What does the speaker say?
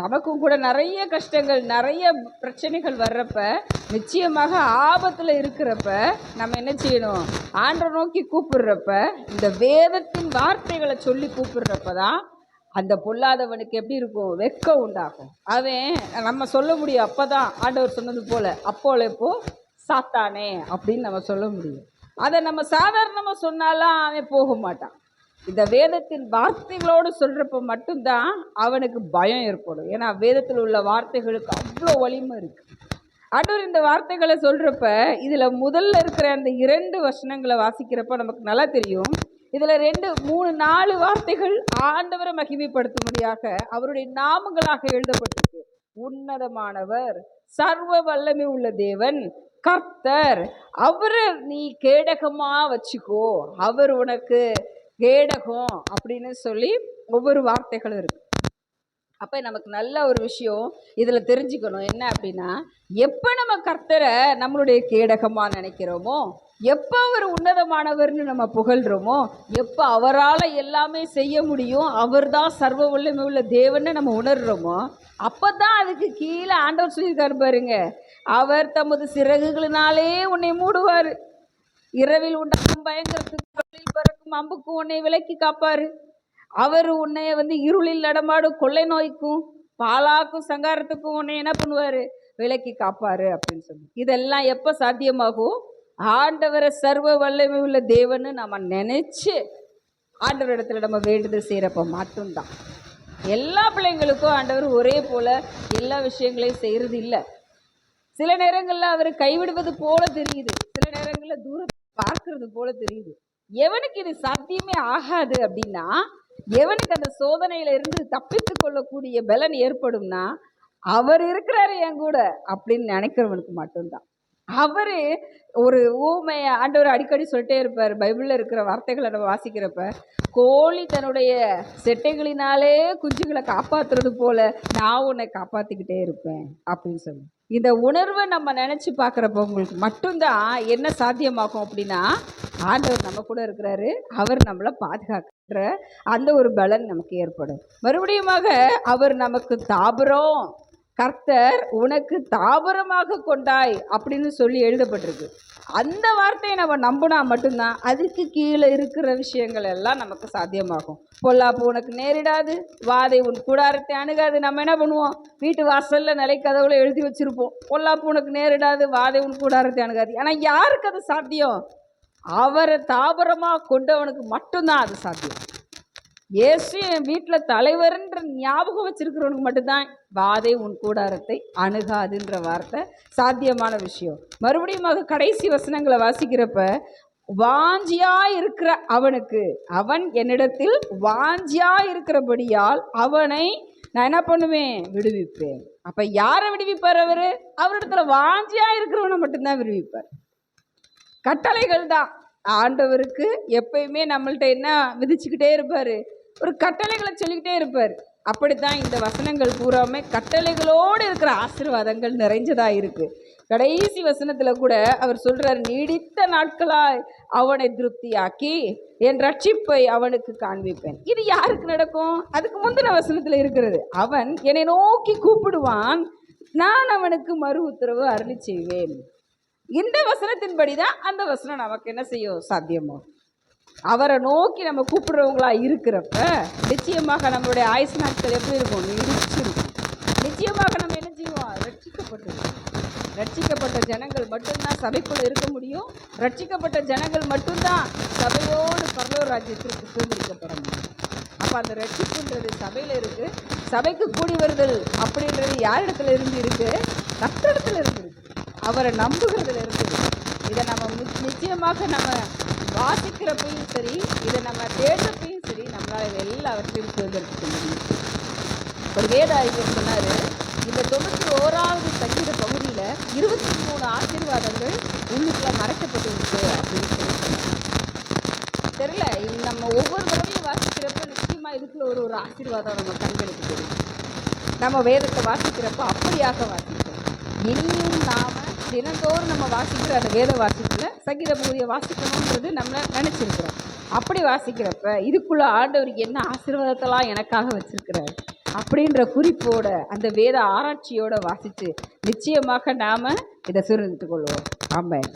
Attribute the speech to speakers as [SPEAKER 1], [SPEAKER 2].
[SPEAKER 1] நமக்கும் கூட நிறைய கஷ்டங்கள் நிறைய பிரச்சனைகள் வர்றப்ப நிச்சயமாக ஆபத்தில் இருக்கிறப்ப நம்ம என்ன செய்யணும்? ஆண்டை நோக்கி கூப்பிடுறப்ப இந்த வேதத்தின் வார்த்தைகளை சொல்லி கூப்பிடுறப்ப தான் அந்த பொல்லாதவனுக்கு எப்படி இருக்கும்? வெக்கம் உண்டாகும். அவன் நம்ம சொல்ல முடியும் அப்போ தான் ஆண்டவர் சொன்னது போல் அப்போல இப்போ சாத்தானே அப்படின்னு நம்ம சொல்ல முடியும். அதை நம்ம சாதாரணமாக சொன்னாலாம் அவன் போக மாட்டான். இந்த வேதத்தின் வார்த்தைகளோடு சொல்கிறப்ப மட்டும்தான் அவனுக்கு பயம் ஏற்படும். ஏன்னா வேதத்தில் உள்ள வார்த்தைகளுக்கு அவ்வளோ வலிமை இருக்குது ஆண்டவர் இந்த வார்த்தைகளை சொல்கிறப்ப இதில் முதல்ல இருக்கிற அந்த இரண்டு வசனங்களை வாசிக்கிறப்ப நமக்கு நல்லா தெரியும். இதில் ரெண்டு மூணு நாலு வார்த்தைகள் ஆண்டவரை மகிமைப்படுத்தும்படியாக அவருடைய நாமங்களாக எழுதப்பட்டிருக்கு. உன்னதமானவர் சர்வ வல்லமை உள்ள தேவன் கர்த்தர். அவரை நீ கேடகமாக வச்சுக்கோ. அவர் உனக்கு கேடகம் அப்படின்னு சொல்லி ஒவ்வொரு வார்த்தைகளும் இருக்கு. அப்போ நமக்கு நல்ல ஒரு விஷயம் இதில் தெரிஞ்சுக்கணும். என்ன அப்படின்னா எப்போ நம்ம கர்த்தரை நம்மளுடைய கேடகமாக நினைக்கிறோமோ எப்போ அவர் உன்னதமானவர்னு நம்ம புகழ்கிறோமோ எப்போ அவரால் எல்லாமே செய்ய முடியும் அவர் தான் சர்வ வல்லமை உள்ள தேவன்னு நம்ம உணர்கிறோமோ அப்போ தான் அதுக்கு கீழே ஆண்டவர் சொல்லியிருக்காரு பாருங்க அவர் தமது சிறகுகளினாலே உன்னை மூடுவார். இரவில் உண்டாகும் பயங்கரத்துக்கு பறக்கும் அம்புக்கும் உன்னை விலக்கி காப்பாரு. அவர் உன்னை வந்து இருளில் நடமாடும் கொள்ளை நோய்க்கும் பாலாக்கும் சங்காரத்துக்கும் உன்னை என்ன பண்ணுவார்? விலக்கி காப்பாரு அப்படின்னு சொல்லி. இதெல்லாம் எப்போ சாத்தியமாகும்? ஆண்டவரை சர்வ வல்லமை உள்ள தேவன்னு நம்ம நினச்சி ஆண்டவர் இடத்துல நம்ம வேண்டுதல் செய்கிறப்ப மட்டும்தான். எல்லா பிள்ளைங்களுக்கும் ஆண்டவர் ஒரே போல் எல்லா விஷயங்களையும் செய்கிறது இல்லை. சில நேரங்களில் அவர் கைவிடுவது போல தெரியுது. சில நேரங்களில் தூரத்தை பார்க்கறது போல தெரியுது. எவனுக்கு இது சாத்தியமே ஆகாது அப்படின்னா எவனுக்கு அந்த சோதனையில இருந்து தப்பித்து கொள்ளக்கூடிய பலன் ஏற்படும்னா அவர் இருக்கிறாரு என் கூட அப்படின்னு நினைக்கிறவனுக்கு மட்டும்தான். அவரு ஒரு ஊமைய ஆண்டவர் அடிக்கடி சொல்லிட்டே இருப்பார் பைபிளில் இருக்கிற வார்த்தைகளை நம்ம வாசிக்கிறப்ப கோழி தன்னுடைய செட்டைகளினாலே குஞ்சுகளை காப்பாத்துறது போல நான் உன்னை காப்பாற்றிக்கிட்டே இருப்பேன் அப்படின்னு சொல்லி. இந்த உணர்வை நம்ம நினச்சி பார்க்குறப்ப உங்களுக்கு மட்டும்தான் என்ன சாத்தியமாகும் அப்படின்னா ஆண்டவர் நம்ம கூட இருக்கிறாரு. அவர் நம்மளை பாதுகாக்கிற அந்த ஒரு பலன் நமக்கு ஏற்படும். மறுபடியுமாக அவர் நமக்கு தாபரம். கர்த்தர் உனக்கு தாபரமாக கொண்டாய் அப்படின்னு சொல்லி எழுதப்பட்டிருக்கு. அந்த வார்த்தையை நம்ம நம்பினா மட்டும்தான் அதுக்கு கீழே இருக்கிற விஷயங்கள் எல்லாம் நமக்கு சாத்தியமாகும். பொல்லாப்பு உனக்கு நேரிடாது. வாதை உன் கூடாரத்தை அணுகாது. நம்ம என்ன பண்ணுவோம்? வீட்டு வாசலில் நிலைக்கதவுல எழுதி வச்சுருப்போம். பொல்லாப்பு உனக்கு நேரிடாது. வாதை உன் கூடாரத்தை அணுகாது. ஆனால் யாருக்கு அது சாத்தியம்? அவரை தாபரமாக கொண்டவனுக்கு மட்டும்தான் அது சாத்தியம். இயேசு என் வீட்டில் தலைவர்ன்ற ஞாபகம் வச்சிருக்கிறவனுக்கு மட்டும்தான் வாதை உன் கூடாரத்தை அணுகாதுன்ற வார்த்தை சாத்தியமான விஷயம். மறுபடியும் கடைசி வசனங்களை வாசிக்கிறப்ப வாஞ்சியா இருக்கிற அவனுக்கு அவன் என்னிடத்தில் வாஞ்சியா இருக்கிறபடியால் அவனை நான் என்ன பண்ணுவேன்? விடுவிப்பேன். அப்ப யாரை விடுவிப்பார் அவரு? அவரிடத்துல வாஞ்சியா இருக்கிறவனை மட்டும்தான் விடுவிப்பார். கட்டளைகள் தான் ஆண்டவருக்கு எப்பயுமே நம்மள்ட்ட என்ன விதிச்சுக்கிட்டே இருப்பார்? ஒரு கட்டளைகளை சொல்லிக்கிட்டே இருப்பார். அப்படித்தான் இந்த வசனங்கள் பூராமே கட்டளைகளோடு இருக்கிற ஆசீர்வாதங்கள் நிறைஞ்சதாக இருக்குது கடைசி வசனத்தில் கூட அவர் சொல்கிறார் நீடித்த நாட்களாய் அவனை திருப்தியாக்கி என் ரட்சிப்பை அவனுக்கு காண்பிப்பேன். இது யாருக்கு நடக்கும்? அதுக்கு முந்தின வசனத்தில் இருக்கிறது. அவன் என்னை நோக்கி கூப்பிடுவான் நான் அவனுக்கு மறு உத்தரவு அருளி செய்வேன். இந்த வசனத்தின்படி தான் அந்த வசனம் நமக்கு என்ன செய்யும்? சாத்தியமோ? அவரை நோக்கி நம்ம கூப்பிடுறவங்களா இருக்கிறப்ப நிச்சயமாக நம்மளுடைய ஆயுசு நாட்கள் எப்படி இருக்கும்? நிச்சயமாக நம்ம என்ன செய்வோம்? ரட்சிக்கப்பட்டிருக்கோம் ரட்சிக்கப்பட்ட ஜனங்கள் மட்டும்தான் சபைக்குள்ள இருக்க முடியும். ரட்சிக்கப்பட்ட ஜனங்கள் மட்டும்தான் சபையோடு பரலோர் ராஜ்யத்திற்கு சுதந்திரிக்கப்பட முடியும். அப்போ அந்த ரட்சிப்புன்றது சபையில் இருக்குது சபைக்கு கூடி வருதல் அப்படின்றது யார் இடத்துல இருந்து இருக்குது கத்திடத்துல இருந்து அவரை நம்புகிறதுல இருக்குது. இதை நம்ம நிச்சயமாக நம்ம வாசிக்கிறப்பையும் சரி இதை நம்ம தேடுறப்பையும் சரி நம்மளால் இதை எல்லாவற்றையும் தேர்ந்தெடுக்க முடியும். ஒரு வேத அறிஞர் சொன்னார் இந்த தொண்ணூற்றி ஓராவது சங்கீத பகுதியில் இருபத்தி மூணு ஆசீர்வாதங்கள் உள்ளுக்குள்ள மறைக்கப்பட்டு இருக்கு அப்படின்னு சொல்லி தெரியல இது நம்ம ஒவ்வொரு தடவையும் வாசிக்கிறப்ப நிச்சயமாக இதுக்குள்ள ஒரு ஒரு ஆசீர்வாதம் நம்ம கண்களுக்கு தெரியும். நம்ம வேதத்தை வாசிக்கிறப்ப அப்படியாக வாசிக்கிறோம். இனியும் நாம தினந்தோறும் நம்ம வாசிக்கிற அந்த வேத வாசிப்பில் சங்கீத பகுதியை வாசிக்கணுன்றது நம்ம நினச்சிருக்கிறோம். அப்படி வாசிக்கிறப்ப இதுக்குள்ளே ஆண்டவருக்கு என்ன ஆசீர்வாதத்தெல்லாம் எனக்காக வச்சுருக்கிறார்? அப்படின்ற குறிப்போட அந்த வேத ஆராய்ச்சியோடு வாசித்து நிச்சயமாக நாம் இதை சுருந்துட்டு கொள்வோம். ஆமாம்